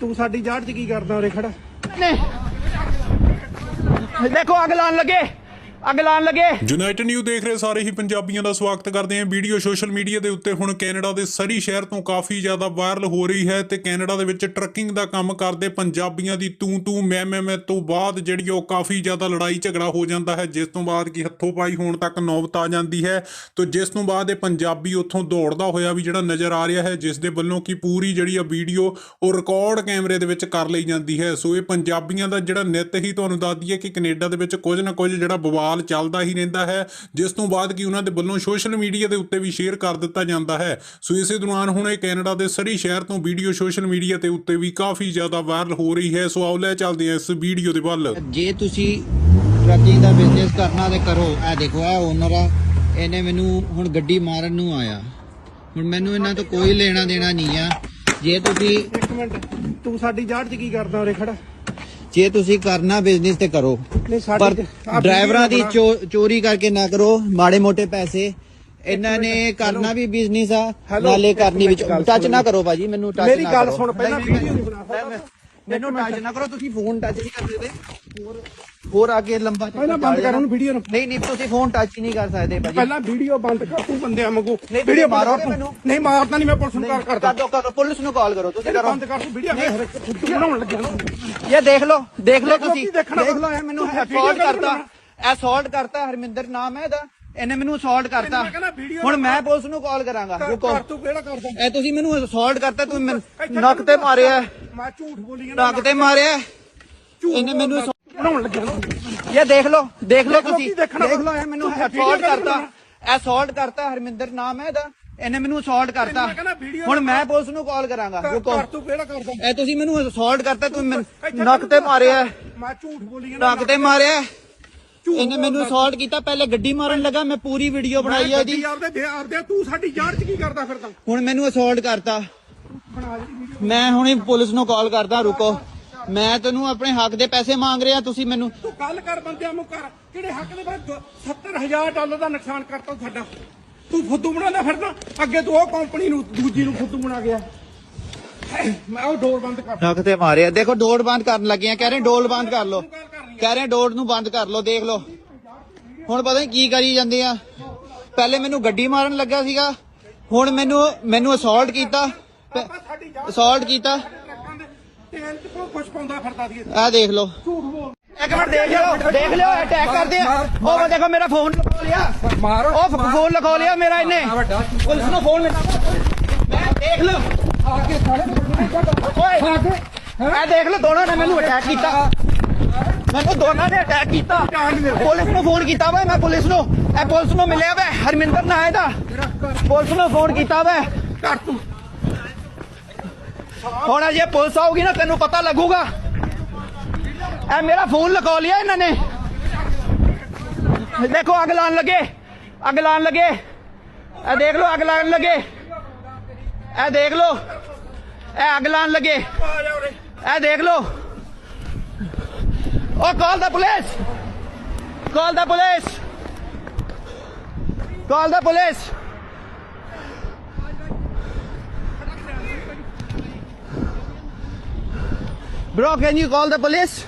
ਤੂੰ ਸਾਡੀ ਜਾੜ 'ਚ ਕੀ ਕਰਦਾ ਉਰੇ ਖੜਾ? ਨੇ ਦੇਖੋ ਅੱਗ ਲਾਉਣ ਲੱਗੇ। ਅੱਗ ਲਾਉਣ ਲੱਗੇ। ਯੂਨਾਈਟਿਡ ਨਿਊ ਦੇਖ ਰਹੇ ਸਾਰੇ ਹੀ ਪੰਜਾਬੀਆਂ ਦਾ ਸਵਾਗਤ ਕਰਦੇ ਹਾਂ। ਵੀਡੀਓ ਸੋਸ਼ਲ ਮੀਡੀਆ ਦੇ ਉੱਤੇ ਹੁਣ ਕੈਨੇਡਾ ਦੇ ਸਰੀ ਸ਼ਹਿਰ ਤੋਂ ਕਾਫੀ ਜ਼ਿਆਦਾ ਵਾਇਰਲ ਹੋ ਰਹੀ ਹੈ ਤੇ ਕੈਨੇਡਾ ਦੇ ਵਿੱਚ ਟਰੱਕਿੰਗ ਦਾ ਕੰਮ ਕਰਦੇ ਪੰਜਾਬੀਆਂ ਦੀ ਤੂੰ ਤੂੰ, ਮੈਂ ਮੈਂ ਮੈਂ ਤੋਂ ਬਾਅਦ ਜਿਹੜੀ ਉਹ ਕਾਫੀ ਜ਼ਿਆਦਾ ਲੜਾਈ ਝਗੜਾ ਹੋ ਜਾਂਦਾ ਹੈ, ਜਿਸ ਤੋਂ ਬਾਅਦ ਕੀ ਹੱਥੋਂ ਪਾਈ ਹੋਣ ਤੱਕ ਨੌਬਤ ਆ ਜਾਂਦੀ ਹੈ। ਤੇ ਜਿਸ ਤੋਂ ਬਾਅਦ ਇਹ ਪੰਜਾਬੀ ਉੱਥੋਂ ਦੌੜਦਾ ਹੋਇਆ ਵੀ ਜਿਹੜਾ ਨਜ਼ਰ ਆ ਰਿਹਾ ਹੈ, ਜਿਸ ਦੇ ਵੱਲੋਂ ਕੀ ਪੂਰੀ ਜਿਹੜੀ ਆ ਵੀਡੀਓ ਉਹ ਰਿਕਾਰਡ ਕੈਮਰੇ ਦੇ ਵਿੱਚ ਕਰ ਲਈ ਜਾਂਦੀ ਹੈ। ਸੋ ਇਹ ਪੰਜਾਬੀਆਂ ਦਾ ਜਿਹੜਾ ਨਿੱਤ ਹੀ ਤੁਹਾਨੂੰ ਦੱਸ ਦਈਏ ਕਿ ਕੈਨੇਡਾ ਦੇ ਵਿੱਚ ਕੁਝ ਨਾ ਕੁਝ ਜਿਹੜਾ ਬਵਾਲ ਚੱਲਦਾ ਹੀ ਰਹਿੰਦਾ ਹੈ। ਜਿਸ ਤੋਂ ਬਾਅਦ ਕੀ ਉਹਨਾਂ ਦੇ ਵੱਲੋਂ ਸੋਸ਼ਲ ਮੀਡੀਆ ਦੇ ਉੱਤੇ ਵੀ ਸ਼ੇਅਰ ਕਰ ਦਿੱਤਾ ਜਾਂਦਾ ਹੈ। ਸੋ ਇਸੇ ਦੌਰਾਨ ਹੁਣ ਇਹ ਕੈਨੇਡਾ ਦੇ ਸਰੀ ਸ਼ਹਿਰ ਤੋਂ ਵੀਡੀਓ ਸੋਸ਼ਲ ਮੀਡੀਆ ਦੇ ਉੱਤੇ ਵੀ ਕਾਫੀ ਜ਼ਿਆਦਾ ਵਾਇਰਲ ਹੋ ਰਹੀ ਹੈ। ਸੋ ਆਓ ਲੈ ਚੱਲਦੇ ਹਾਂ ਇਸ ਵੀਡੀਓ ਦੇ ਵੱਲ। ਜੇ ਤੁਸੀਂ ਟਰੱਕਿੰਗ ਦਾ ਬਿਜ਼ਨਸ ਕਰਨਾ ਤੇ ਕਰੋ। ਇਹ ਦੇਖੋ ਇਹ ਓਨਰ ਆ। ਇਹਨੇ ਮੈਨੂੰ ਹੁਣ ਗੱਡੀ ਮਾਰਨ ਨੂੰ ਆਇਆ। ਹੁਣ ਮੈਨੂੰ ਇਹਨਾਂ ਤੋਂ ਕੋਈ ਲੈਣਾ ਦੇਣਾ ਨਹੀਂ ਆ। ਜੇ ਤੁਸੀਂ ਇੱਕ ਮਿੰਟ। ਤੂੰ ਸਾਡੀ ਜਾੜ 'ਚ ਕੀ ਕਰਦਾ ਉਰੇ ਖੜਾ? ਜੇ ਤੁਸੀਂ ਕਰਨਾ ਬਿਜ਼ਨਸ ਤੇ ਕਰੋ। ਨਹੀਂ ਪਰ ਸਾਡੀ ਡਰਾਈਵਰਾਂ ਦੀ ਚੋ- ਚੋਰੀ ਕਰਕੇ ਨਾ ਕਰੋ ਮਾੜੇ ਮੋਟੇ ਪੈਸੇ। ਇਹਨਾਂ ਨੇ ਕਰਨਾ ਵੀ ਬਿਜ਼ਨਸ ਆ ਹੈਲੋ, ਨਾਲੇ ਇੱਕ ਕਰਨੀ ਵੀ ਮਿੰਟ ਗੱਲ ਟੱਚ। ਨਾ ਕਰੋ ਭਾਜੀ ਮੈਨੂੰ ਟੱਚ ਮੇਰੀ ਨਾ ਗੱਲ ਕਰੋ। ਸੁਣ ਪਹਿਲਾਂ ਨਹੀਂ, ਵੀਡੀਓ ਨਹੀਂ। ਬਣਾ ਮੈਂ- ਮੈਨੂੰ ਟੱਚ ਨਾ ਕਰੋ ਤੁਸੀਂ ਫੋਨ ਟੱਚ ਨਹੀਂ ਕਰ ਸਕਦੇ ਹੋਰ ਅੱਗੇ ਲੰਬਾ ਪਹਿਲਾਂ ਬੰਦ ਕਰ। ਉਹਨੂੰ ਵੀਡੀਓ ਨੂੰ। ਨਹੀਂ ਨਹੀਂ ਤੁਸੀਂ ਫੋਨ ਟੱਚ ਹੀ ਨਹੀਂ ਕਰ ਸਕਦੇ ਭਾਜੀ। ਪਹਿਲਾਂ ਵੀਡੀਓ ਬੰਦ ਕਰ ਤੂੰ ਬੰਦਿਆਂ ਵਾਂਗੂ। ਨਹੀਂ, ਵੀਡੀਓ ਮਾਰੋਗੇ ਮਾਰੋ ਮੈਨੂੰ? ਨਹੀਂ ਮਾਰਦਾ ਨਹੀਂ ਮੈਂ ਪੁਲਿਸ ਨੂੰ ਕਾਲ ਕਰਦਾ। ਕਰ ਦੋ ਕਰ ਪੁਲਿਸ ਨੂੰ ਕਾਲ ਕਰੋ ਤੁਸੀਂ ਕਰੋ। ਬੰਦ ਕਰ ਤੂੰ ਵੀਡੀਓ ਫੁੱਟੂ ਬਣਾਉਣ ਲੱਗਿਆ ਨਾ ਇਹ ਦੇਖ ਲਓ ਦੇਖ ਲਓ ਦੇਖ ਲਓ ਤੁਸੀਂ। ਕੀ ਦੇਖਣਾ। ਦੇਖ ਲਓ ਇਹ ਮੈਨੂੰ ਤੁਸੀਂ ਅਸੌਲਟ video ਕਰਤਾ। ਕਰਨਾ। ਅਸੌਲਟ ਕਰਤਾ ਹਰਮਿੰਦਰ ਨਾਮ ਹੈ ਇਹਦਾ। ਇਹਨੇ ਮੈਨੂੰ ਅਸੌਲਟ ਕਰਤਾ। ਮੈਂ ਕਹਿੰਦਾ video ਹੁਣ ਮੈਂ ਪੁਲਿਸ ਨੂੰ ਕਾਲ ਕਰਾਂਗਾ ਰੁਕੋ। ਕਰ ਤੂੰ ਕਿਹੜਾ ਕਰਦਾ ਇਹ ਤੁਸੀਂ ਮੈਨੂੰ ਅਸੌਲਟ ਕਰਤਾ ਤੂੰ ਮੈਨੂੰ ਨੱਕ ਤੇ ਮਾਰਿਆ। ਮੈਂ ਝੂਠ ਬੋਲੀ ਜਾਂਦਾ ਨੱਕ ਤੇ ਮਾਰਿਆ। ਇਹਨੇ ਮੈਨੂੰ assault- ਬਣਾਉਣ ਲੱਗਿਆ ਨਾ ਇਹ ਦੇਖ ਲਓ ਦੇਖ ਲਓ ਦੇਖ ਲਓ ਤੁਸੀਂ ਕੀ ਦੇਖਣਾ ਦੇਖ ਲਓ ਇਹ ਮੈਨੂੰ ਅਸੌਲਟ ਕਰਨਾ। ਕਰਤਾ। ਅਸੌਲਟ ਕਰਤਾ ਹਰਮਿੰਦਰ ਨਾਮ ਹੈ ਇਹਦਾ। ਇਹਨੇ ਮੈਨੂੰ ਅਸੌਲਟ ਕਰਤਾ। ਮੈਂ ਕਹਿੰਦਾ video ਹੁਣ ਮੈਂ ਪੁਲਿਸ ਨੂੰ ਕਾਲ ਕਰਾਂਗਾ। ਰੁਕੋ। ਕਰ ਤੂੰ ਕਿਹੜਾ ਕਰਦਾ? ਇਹ ਤੁਸੀਂ ਮੈਨੂੰ ਅਸੌਲਟ ਕਰਤਾ ਤੂੰ ਮੈਨੂੰ ਨੱਕ ਤੇ ਮਾਰਿਆ। ਮੈਂ ਝੂਠ ਬੋਲੀ ਜਾਂਦਾ। ਨੱਕ ਤੇ ਮਾਰਿਆ। ਇਹਨੇ ਮੈਨੂੰ ਅਸੌਲਟ ਕੀਤਾ ਪਹਿਲੇ ਗੱਡੀ ਮਾਰਨ ਲੱਗਾ ਮੈਂ ਪੂਰੀ ਵੀਡੀਓ ਬਣਾਈ ਇਹਦੀ। ਦੇ ਤੂੰ ਸਾਡੀ ਜਾੜ 'ਚ ਕੀ ਕਰਦਾ ਫਿਰਦਾ? ਹੁਣ ਮੈਨੂੰ ਅਸੌਲਟ ਕਰਤਾ। ਮੈਂ ਹੁਣੇ ਪੁਲਿਸ ਨੂੰ ਕਾਲ ਕਰਦਾ ਰੁਕੋ। ਮੈਂ ਤੈਨੂੰ ਆਪਣੇ ਹੱਕ ਦੇ ਪੈਸੇ ਮੰਗ ਰਿਹਾ ਤੁਸੀਂ ਮੈਨੂੰ ਤੂੰ ਗੱਲ ਕਰ ਬੰਦਿਆਂ ਨੂੰ ਕਰ। ਕਿਹੜੇ ਹੱਕ ਦੇ ਬਾਅਦ 70000 ਡਾਲਰ ਦਾ ਨੁਕਸਾਨ ਕਰਤਾ ਸਾਡਾ। ਤੂੰ ਫੁੱਦੂ ਬਣਾਉਂਦਾ ਫਿਰਦਾ। ਅੱਗੇ ਤੂੰ ਉਹ ਕੰਪਨੀ ਨੂੰ ਦੂਜੀ ਨੂੰ ਫੁੱਦੂ ਬਣਾ ਗਿਆ। ਮੈਂ ਉਹ ਡੋਰ ਬੰਦ ਕਰ ਨੱਕ ਤੇ ਮਾਰਿਆ। ਦੇਖੋ ਡੋਰ ਬੰਦ ਕਰਨ ਲੱਗੇ ਆ ਕਹਿ ਰਹੇ ਡੋਰ ਬੰਦ ਕਰ ਲਓ। ਕਹਿ ਰਹੇ ਡੋਰ ਨੂੰ ਬੰਦ ਕਰ ਲਓ। ਦੇਖ ਲਓ। ਹੁਣ ਪਤਾ ਨਹੀਂ ਕੀ ਕਰੀ ਜਾਂਦੇ ਆ। ਪਹਿਲੇ ਮੈਨੂੰ ਗੱਡੀ ਮਾਰਨ ਲੱਗਾ ਸੀਗਾ। ਹੁਣ ਮੈਨੂੰ ਮੈਨੂੰ ਅਸੌਲਟ ਕੀਤਾ। ਅਸੌਲਟ ਕੀਤਾ। ਤੇਲ 'ਚ ਕੋਈ ਕੁਛ ਪਾਉਂਦਾ ਫਿਰਦਾ ਸੀ। ਆਹ ਦੇਖ ਲਓ। ਝੂਠ ਬੋਲ। ਇੱਕ ਮਿੰਟ ਦੇਖ ਲਿਓ ਦੇਖ ਲਿਓ ਅਟੈਕ ਕਰਦੇ ਆ। ਉਹ ਦੇਖੋ ਮੇਰਾ ਫੋਨ ਲਗੋ ਲਿਆ। ਮਾਰੋ ਉਹ ਫੋਨ ਲਗੋ ਲਿਆ ਮੇਰਾ ਇਹਨੇ। ਪੁਲਿਸ ਨੂੰ ਫੋਨ ਮਿਲਾ ਮੈਂ ਦੇਖ ਲਓ। ਆਗੇ ਸਾਰੇ ਓਏ। ਇਹ ਦੇਖ ਲਓ ਦੋਨਾਂ ਨੇ ਮੈਨੂੰ ਅਟੈਕ ਕੀਤਾ। ਮੈਨੂੰ ਦੋਨਾਂ ਨੇ ਅਟੈਕ ਕੀਤਾ। ਪੁਲਿਸ ਨੂੰ ਫੋਨ ਕੀਤਾ ਵਾ ਮੈਂ ਪੁਲਿਸ ਨੂੰ। ਇਹ ਪੁਲਿਸ ਨੂੰ ਮਿਲਿਆ ਵਾ। ਹਰਮਿੰਦਰ ਨਾ ਇਹਦਾ। ਪੁਲਿਸ ਨੂੰ ਫੋਨ ਕੀਤਾ ਵਾ। ਕਰ ਤੂੰ। ਹੁਣ ਜੇ ਪੁਲਿਸ ਆਊਗੀ ਨਾ, ਤੈਨੂੰ ਪਤਾ ਲੱਗੂਗਾ। ਇਹ ਮੇਰਾ ਫੋਨ ਲਗਾ ਲਿਆ ਇਹਨਾਂ ਨੇ। ਦੇਖੋ, ਅੱਗ ਲਾਉਣ ਲੱਗੇ। ਅੱਗ ਲਾਉਣ ਲੱਗੇ। ਇਹ ਦੇਖ ਲਓ, ਅੱਗ ਲਾਉਣ ਲੱਗੇ। ਇਹ ਦੇਖ ਲਓ। ਇਹ ਅੱਗ ਲਾਉਣ ਲੱਗੇ। ਆ ਇਹ ਦੇਖ ਲਓ। ਉਹ call the police. Call the police. Call the police. Bro, can you call the police?